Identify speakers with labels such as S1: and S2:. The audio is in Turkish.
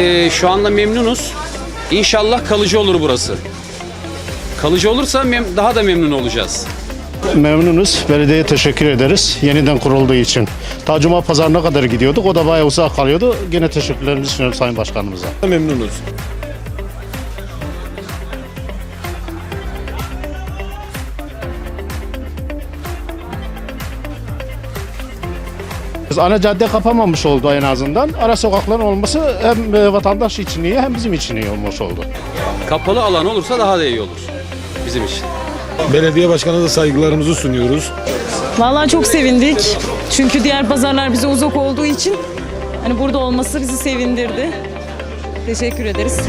S1: e, şu anda memnunuz. İnşallah kalıcı olur burası. Kalıcı olursa mem- daha da memnun olacağız.
S2: Memnunuz. Belediyeye teşekkür ederiz. Yeniden kurulduğu için. Ta Cuma pazarına kadar gidiyorduk. O da bayağı uzak kalıyordu. Gene teşekkürlerimizi sunuyorum Sayın Başkanımıza.
S3: Memnunuz.
S2: Ana cadde kapamamış oldu en azından. Ara sokakların olması hem e, vatandaş için iyi hem bizim için iyi olmuş oldu.
S1: Kapalı alan olursa daha da iyi olur bizim için.
S3: Belediye başkanına da saygılarımızı sunuyoruz.
S4: Vallahi çok sevindik. Çünkü diğer pazarlar bize uzak olduğu için hani burada olması bizi sevindirdi. Teşekkür ederiz.